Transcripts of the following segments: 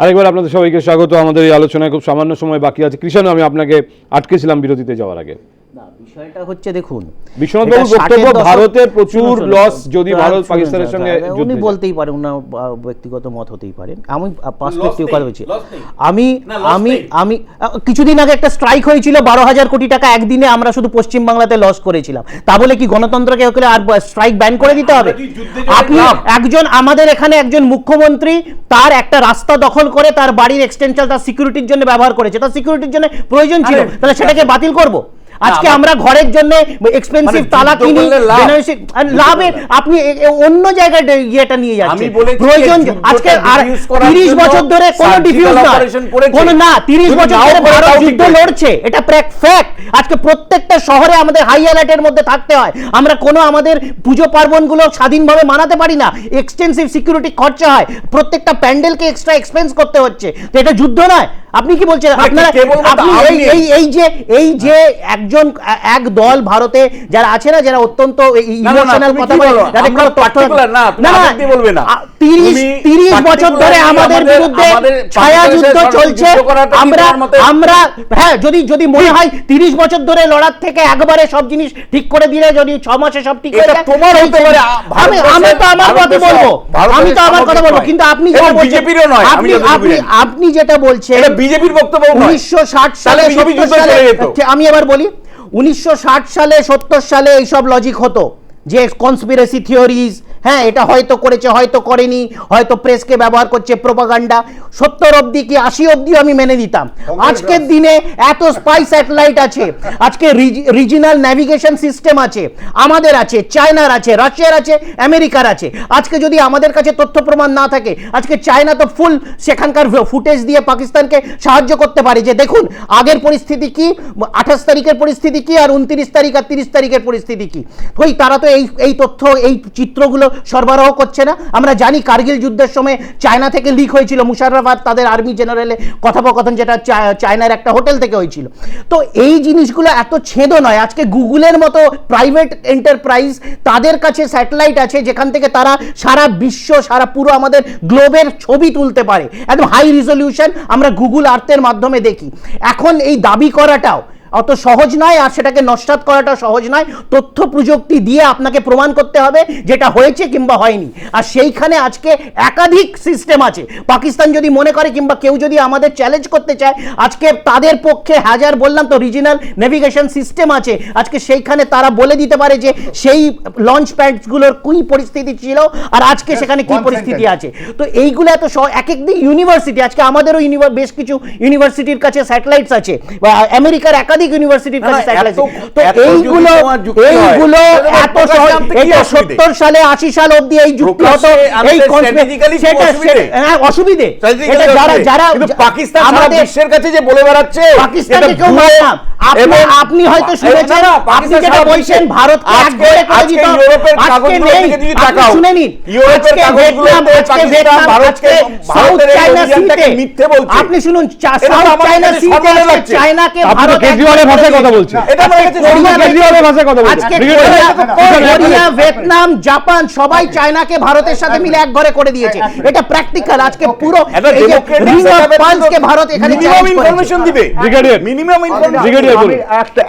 আরেকবার আপনাদের সবাইকে স্বাগত। আমাদের এই আলোচনায় খুব সামান্য সময় বাকি আছে। কৃষাণু, আমি আপনাকে আটকেছিলাম বিরতিতে যাওয়ার আগে। না বিষয়টা হচ্ছে দেখুন বিশ্বনাথ এটা বক্তব্য ভারতের প্রচুর শুনুন, যদি ভারত পাকিস্তানের সঙ্গে উনি বলতেই পারেন ওনার ব্যক্তিগত মত হতেই পারেন আমি পার্সপেক্টিভ কথা বলছি আমি আমি আমি কিছুদিন আগে একটা স্ট্রাইক হয়েছিল বারো হাজার কোটি টাকা একদিনে আমরা শুধু পশ্চিম বাংলাতে লস করেছিলাম। তা বলে কি গণতন্ত্রকে ওখানে আর স্ট্রাইক ব্যান করে দিতে হবে? আপনি একজন আমাদের এখানে একজন মুখ্যমন্ত্রী তার একটা রাস্তা দখল করে তার বাড়ির এক্সটেনশন তার সিকিউরিটির জন্য ব্যবহার করেছে। তার সিকিউরিটির জন্য প্রয়োজন ছিল। তাহলে সেটাকে বাতিল করব? আজকে আমরা ঘরের জন্য এক্সপেন্সিভ মানে তালা কিনি লাভের আপনি অন্য জায়গায় ইয়েটা নিয়ে যাচ্ছেন। প্রয়োজন আজকে আর 30 বছর ধরে কোনো ডিফিউজ না। কোনো না 30 বছর ধরে ভারত যুদ্ধ লড়ছে। এটা প্র্যাক ফ্যাক্ট আজকে প্রত্যেকটা শহরে আমাদের হাই অ্যালার্টের মধ্যে থাকতে হয়। আমরা কোনো আমাদের পুজো পার্বণগুলো স্বাধীনভাবে মানাতে পারি না। এক্সটেন্সিভ সিকিউরিটি খরচা হয়। প্রত্যেকটা প্যান্ডেলকে এক্সট্রা এক্সপেন্স করতে হচ্ছে। তো এটা যুদ্ধ নয়। আপনি কি বলছেন? আপনারা আপনি এই এই এই যে এই যে একজন এক দল ভারতে যারা আছে না যারা অত্যন্ত না, না, ইমোশনাল কথা বলে যাদের কোনো তথ্য- particular না, তুমি আবেগ দিয়ে বলবে না। আ- তিরিশ তুমি তিরিশ বছর ধরে আমাদের বিরুদ্ধে ছায়া যুদ্ধ চলছে। আমরা আমরা হ্যাঁ যদি যদি মনে হয় তিরিশ বছর ধরে লড়ার থেকে একবারে সব জিনিস ঠিক করে দিলে যদি ছ মাসে সব ঠিক হয়ে যায়, তোমার হতে পারে, আমি আমি তো আমার কথা বলব। আমি তো আমার কথা বলব। কিন্তু আপনি যেটা বলছেন বিজেপিরও নয়, আপনি আপনি যেটা বলছেন বিজেপির বক্তব্য উনিশশো ষাট সালে তাহলে বিজেপি 70 যুদ্ধ সালে চলে যেত। ঠিক, আমি এবার বলি উনিশশো ষাট সালে সত্তর সালে এইসব লজিক হতো যে কনস্পিরেসি থিওরিজ হ্যাঁ এটা হয়তো করেছে হয়তো করেনি হয়তো প্রেসকে ব্যবহার করছে প্রোপাগান্ডা সত্তর অবধি কি আশি অবধিও আমি মেনে দিতাম আজকের দিনে এত স্পাই স্যাটেলাইট আছে আজকে রিজিনাল ন্যাভিগেশন সিস্টেম আছে আমাদের আছে চায়নার আছে রাশিয়ার আছে আমেরিকার আছে। আজকে যদি আমাদের কাছে তথ্য প্রমাণ না থাকে আজকে চায়না তো ফুল সেখানকার ফুটেজ দিয়ে পাকিস্তানকে সাহায্য করতে পারে। যে দেখুন আগের পরিস্থিতি কি? আঠাশ তারিখের পরিস্থিতি কি? আর উনত্রিশ তারিখ আর তিরিশ তারিখের পরিস্থিতি কি? ওই তারা তো এই এই তথ্য এই চিত্রগুলো সরবরাহ করছে না। আমরা জানি কার্গিল যুদ্ধের সময় চায়না থেকে লিক হয়েছিল। মুশাররফ আর তাদের আর্মি জেনারেলে কথোপকথন যেটা চায়নার একটা হোটেল থেকে হয়েছিল। তো এই জিনিসগুলো এত ছেদও নয়। আজকে গুগলের মতো প্রাইভেট এন্টারপ্রাইজ তাদের কাছে স্যাটেলাইট আছে, যেখান থেকে তারা সারা বিশ্ব, সারা পুরো আমাদের গ্লোবের ছবি তুলতে পারে। একদম হাই রিজলিউশন আমরা গুগল আর্থের মাধ্যমে দেখি। এখন এই দাবি করাটাও অত সহজ নয় আর সেটাকে নস্বাত করাটা সহজ নয়। তথ্য প্রযুক্তি দিয়ে আপনাকে প্রমাণ করতে হবে যেটা হয়েছে কিংবা হয়নি। আর সেইখানে আজকে একাধিক সিস্টেম আছে। পাকিস্তান যদি মনে করে কিংবা কেউ যদি আমাদের চ্যালেঞ্জ করতে চায় আজকে তাদের পক্ষে হাজার বললাম তো রিজিনাল নেভিগেশন সিস্টেম আছে। আজকে সেইখানে তারা বলে দিতে পারে যে সেই লঞ্চ প্যাডগুলোর কি পরিস্থিতি ছিল আর আজকে সেখানে কি পরিস্থিতি আছে। তো এইগুলো এত এক একদিন ইউনিভার্সিটি আজকে আমাদেরও ইউনিভার বেশ কিছু ইউনিভার্সিটির কাছে স্যাটেলাইটস আছে। বা আমেরিকার একাধিক কাছে না, তো এইগুলো এইগুলো এত এটা সত্তর সালে আশি সাল অবধি এই যুক্তি হতো। এই অসুবিধে? হ্যাঁ অসুবিধে। যারা যারা পাকিস্তান বিশ্বের কাছে যে বলে বেড়াচ্ছে পাকিস্তানকে কেউ ভুয়ো মানে আপনি হয়তো শুনেছেন আপনি যেটা বলছেন নেই। আপনি শুনুন। চায়নাকে ভারত কেজরিওয়ালের ভাষায় কথা। বলছেন। এটা আমার কাছে। কেজরিওয়ালের ভাষায় কথা। আজকে কোরিয়া, ভিয়েতনাম জাপান সবাই চায়নাকে ভারতের সাথে মিলে এক ঘরে করে দিয়েছে এটা প্র্যাকটিক্যাল আজকে পুরো ভারত এখানে করেছে। information দিবে ব্রিগেডিয়ার মিনিমাম ইনফরমেশন ব্রিগেডিয়ার বলুন।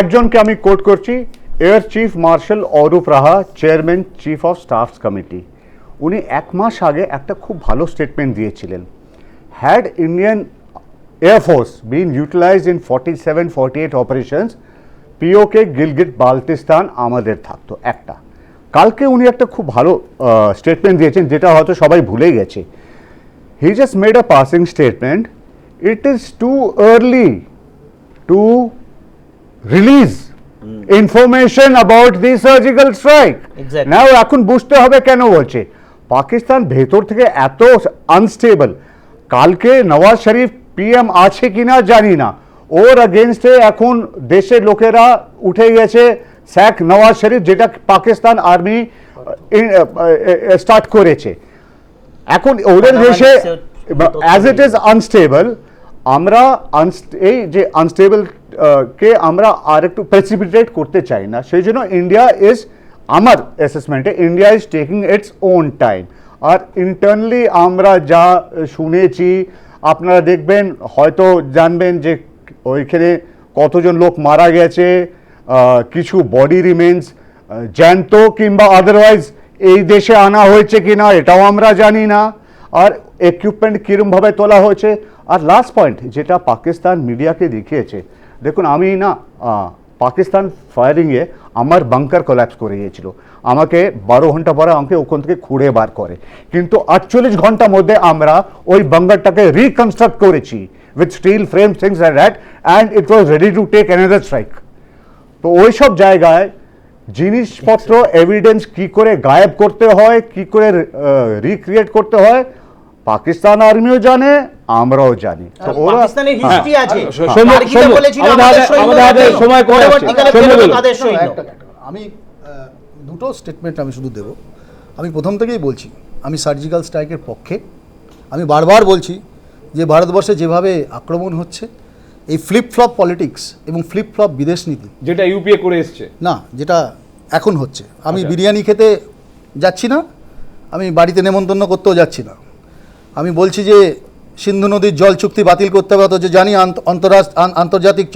একজনকে আমি কোট করছি air chief marshal Arup Raha chairman chief of staffs committee উনি এক মাস আগে একটা খুব ভালো স্টেটমেন্ট দিয়েছিলেন had Indian been utilized in forty seven forty eight operations POK Gilgit Baltistan আমাদের থাকতো একটা। কালকে উনি একটা খুব ভালো স্টেটমেন্ট দিয়েছেন যেটা হয়তো সবাই ভুলে গেছে। He just made a passing statement it is too early to release information about the surgical strike. Exactly. now এখন বুঝতে হবে কেন বলছে। পাকিস্তান ভেতর থেকে এত আনস্টেবল কালকে নওয়াজ শরীফ পিএম আছে কিনা জানি না। ওর অগেনস্টে এখন দেশের লোকেরা উঠে গেছে স্যাক নওয়াজ শরীফ যেটা পাকিস্তান আর্মি স্টার্ট করেছে। এখন ওদের দেশে অ্যাজ ইট ইজ আনস্টেবল আমরা এই যে আনস্টেবল কে আমরা আর একটু প্রেসিপিটেট করতে চাই না। সেই জন্য ইন্ডিয়া ইজ আমার অ্যাসেসমেন্টে India is taking its own time R internally আমরা যা শুনেছি আপনারা দেখবেন, হয়তো জানবেন যে ওইখানে কতজন লোক মারা গেছে কিছু বডি রিমেন্স জ্যান্ত কিংবা আদারওয়াইজ এই দেশে আনা হয়েছে কি না এটাও আমরা জানি না। আর ইকুইপমেন্ট কীরমভাবে তোলা হয়েছে। আর লাস্ট পয়েন্ট যেটা পাকিস্তান মিডিয়াকে দেখিয়েছে। দেখুন, আমি না পাকিস্তান ফায়ারিংয়ে আমার বাংকার কোল্যাপস করে গিয়েছিল আমাকে বারো ঘণ্টা পরে আমাকে ওখান থেকে খুঁড়ে বার করে। কিন্তু আটচল্লিশ ঘণ্টার মধ্যে আমরা ওই বাঙ্গারটাকে রিকনস্ট্রাক্ট করেছি with steel frame things and that and it was ready to take another strike তো ওই সব জায়গায় জিনিসপত্র এভিডেন্স কি করে গায়েব করতে হয় কি করে রিক্রিয়েট করতে হয় পাকিস্তান আর্মিও জানে আমরাও জানি। তো ওরা পাকিস্তানের হিস্ট্রি আছে। বলেছিল আমাদের। সময় কমে একটা- আমি দুটো স্টেটমেন্ট আমি শুধু দেব। আমি প্রথম থেকেই বলছি আমি সার্জিক্যাল স্ট্রাইকের পক্ষে। আমি বারবার বলছি যে ভারতবর্ষে যেভাবে আক্রমণ হচ্ছে এই ফ্লিপ ফ্লপ পলিটিক্স এবং ফ্লিপ ফ্লপ বিদেশ নীতি যেটা ইউপিএ করে এসছে। না যেটা এখন হচ্ছে। আমি বিরিয়ানি খেতে যাচ্ছি না আমি বাড়িতে নেমন্তন্ন করতেও যাচ্ছি না। আমি বলছি যে সিন্ধু নদীর জল চুক্তি বাতিল করতে হবে, অথচ জানি আন্ত- অন্তরাষ্ট আন্তর্জাতিক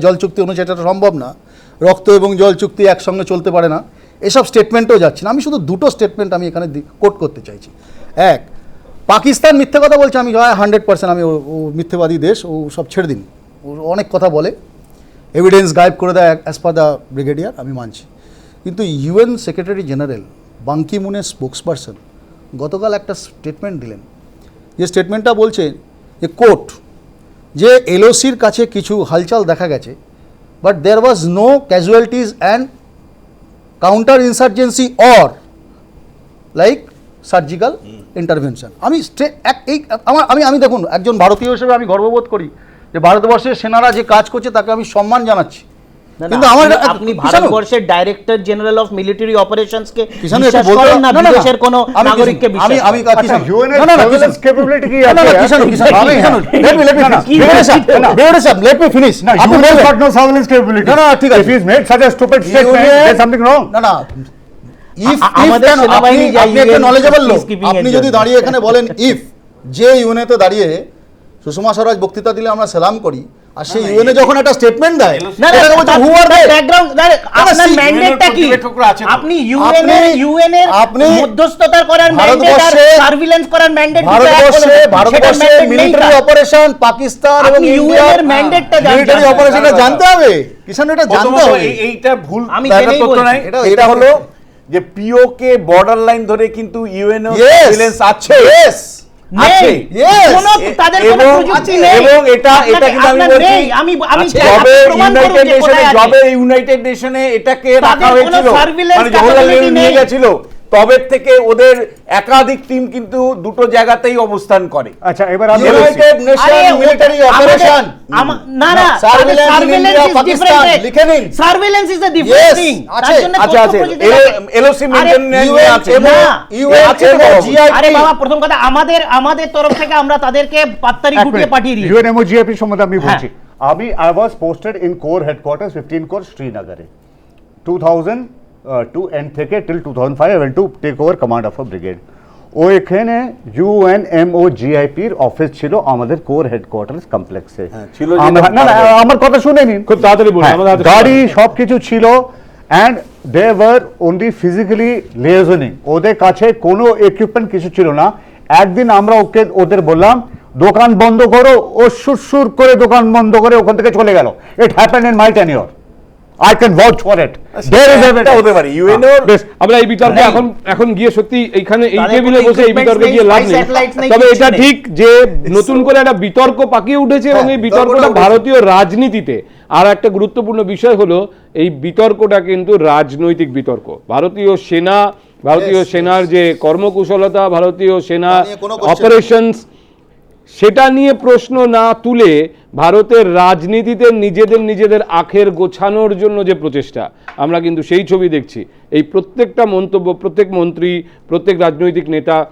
জল চুক্তি অনুযায়ী এটা সম্ভব না। রক্ত এবং জল চুক্তি একসঙ্গে চলতে পারে না। এসব স্টেটমেন্টও যাচ্ছে না। আমি শুধু দুটো স্টেটমেন্ট আমি এখানে কোট করতে চাইছি। এক, পাকিস্তান মিথ্যে কথা বলছে, আমি হান্ড্রেড পার্সেন্ট আমি ও- মিথ্যেবাদী দেশ, ও সব ছেড়ে দিন। ও অনেক কথা বলে। এভিডেন্স গায়েব করে দেয় অ্যাজ পার দ্য ব্রিগেডিয়ার আমি মানছি। কিন্তু UN secretary general Ban Ki মুনের spokesperson গতকাল একটা স্টেটমেন্ট দিলেন। যে স্টেটমেন্টটা বলছে যে কোর্ট যে এলওসির কাছে কিছু হালচাল দেখা গেছে but there was no casualties and counter insurgency or like surgical intervention আমি এক এই আমার আমি আমি দেখুন একজন ভারতীয় হিসেবে আমি গর্ববোধ করি যে ভারতবর্ষের সেনারা যে কাজ করছে তাকে আমি সম্মান জানাচ্ছি। কিন্তু আমার আপনি- ভারতবর্ষের director general of military operations কে বিশ্বাস করেন না না, না, না, বিদেশের কোনো নাগরিককে বিশ্বাস আমি আমি? আচ্ছা, এর না, না, না, surveillance কি না, না, না, আছে? কিষাণু, কিষাণু, আমি- me- না, না, কি বলেছে? না, সাহেব, let me finish. না, আপনি বলবেন। got no surveillance capability. না, না, ঠিক আছে। He's made such a stupid statement, UN there's something না না ইফ আমাদের সেনাবাহিনী আপনি একটা নলেজেবল লোক আপনি যদি দাঁড়িয়ে এখানে বলেন ইফ যে ইউএনএতে দাঁড়িয়ে সুষমা স্বরাজ বক্তৃতা দিলে আমরা সালাম করি আর সেই ইউএনএ যখন একটা স্টেটমেন্ট দেয় না না হু আর দে ব্যাকগ্রাউন্ড আপনার ম্যান্ডেটটা কি? আপনি ইউএন এর আপনি- করার ম্যান্ডেট আর সার্ভিলেন্স করার ম্যান্ডেট ভারতবর্ষে ভারতবর্ষে মিলিটারি অপারেশন পাকিস্তান এবং UN এর mandate টা জানতে মিলিটারি হবে। অপারেশনটা জানতে হবে? কিষাণ এটা জানতে হবে? এইটা ভুল আমি তথ্য। নাই। এটা- এটা হলো যে পিওকে বর্ডার লাইন ধরে কিন্তু ইউএনও Yes. সার্ভিলেন্স আছে। Yes. করুন ইউনাইটেড নেশনে ইউনাইটেড এটাকে রাখা হয়েছিল। মানে জওহরলাল নেহরু নিয়ে গেছিল। তবে থেকে ওদের একাধিক টিম কিন্তু দুটো জায়গাতেই অবস্থান করে। আচ্ছা এবার আমি ইউনাইটেড নেশন মিলিটারি আমাদের- অপারেশন না না সার্ভেলেন্স ইজ ডিফারেন্ট লিখে নিন। Surveillance is a different thing আছে, আছে, আছে। আরে বাবা প্রথম কথা আমাদের আমাদের তরফ থেকে আমরা তাদেরকে পাত্তারি গুটিয়ে পাঠিয়ে দিই ইউএনএমওজিএপি সম্বন্ধে আমি হ্যাঁ। বলছি। আমি I was posted in corps headquarter fifteen corps শ্রীনগরে টু থাউজেন্ড টু এন্ড থেকে till two thousand five to take over command of a brigade ও এখানে ইউএনএমও জিআইপির অফিস ছিল আমাদের কোর হেডকোয়ার্টার কমপ্লেক্সে ছিল না না আমার কথা শুনে নিন খুব তাড়াতাড়ি বলুন হ্যাঁ, গাড়ি। সব কিছু ছিল and they were only physically liaisoning ওদের কাছে কোনো ইকুইপমেন্ট কিছু ছিল না। একদিন আমরা ওকে ওদের বললাম দোকান বন্ধ করো ও সুর করে দোকান বন্ধ করে ওখান থেকে চলে গেল। It happen in my tenure I can vouch for it there is হতে পারে ইউএনও বেশ আমরা এই বিতর্কে নেই। এখন এখন গিয়ে সত্যি এইখানে এই টেবিলে বসে এই বিতর্কে গিয়ে লাভ নেই তবে এটা। ঠিক যে নতুন করে একটা বিতর্ক পাকিয়ে উঠেছে এবং এই বিতর্কটা ভারতীয় রাজনীতিতে আর একটা গুরুত্বপূর্ণ বিষয় হলো এই বিতর্কটা কিন্তু রাজনৈতিক বিতর্ক ভারতীয় সেনা ভারতীয় সেনার যে কর্মকুশলতা ভারতীয় সেনা। অপারেশনস সেটা নিয়ে প্রশ্ন না তুলে ভারতের রাজনীতিতে নিজেদের নিজেদের আখের গোছানোর জন্য যে প্রচেষ্টা আমরা কিন্তু সেই ছবি দেখছি। এই প্রত্যেকটা মন্তব্য প্রত্যেক মন্ত্রী প্রত্যেক রাজনৈতিক নেতা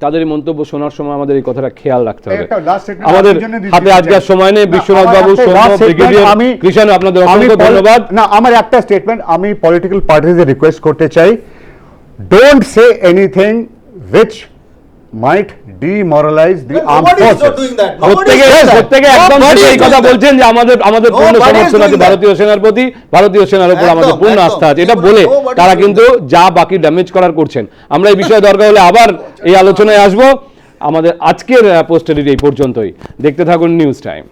তাদের মন্তব্য শোনার সময় আমাদের এই কথাটা খেয়াল রাখতে হবে। আমাদের হাতে আজকে সময় নেই বিশ্বনাথ বাবু আমি- কৃষাণ আপনাদের অসংখ্য ধন্যবাদ। না আমার একটা স্টেটমেন্ট আমি পলিটিক্যাল পার্টিদের রিকোয়েস্ট করতে চাই। Don't say anything which might প্রত্যেকে প্রত্যেকে একদম এই is কথা. বলছেন যে আমাদের আমাদের পূর্ণ সমর্থন আছে. ভারতীয় সেনার প্রতি ভারতীয় সেনার উপর আমাদের পূর্ণ। আস্থা আছে। এটা বলে তারা কিন্তু যা বাকি ড্যামেজ করার করছেন। আমরা এই বিষয়ে দরকার হলে আবার এই আলোচনায় আসব। আমাদের আজকের পোস্টারির এই পর্যন্তই। দেখতে থাকুন নিউজ টাইম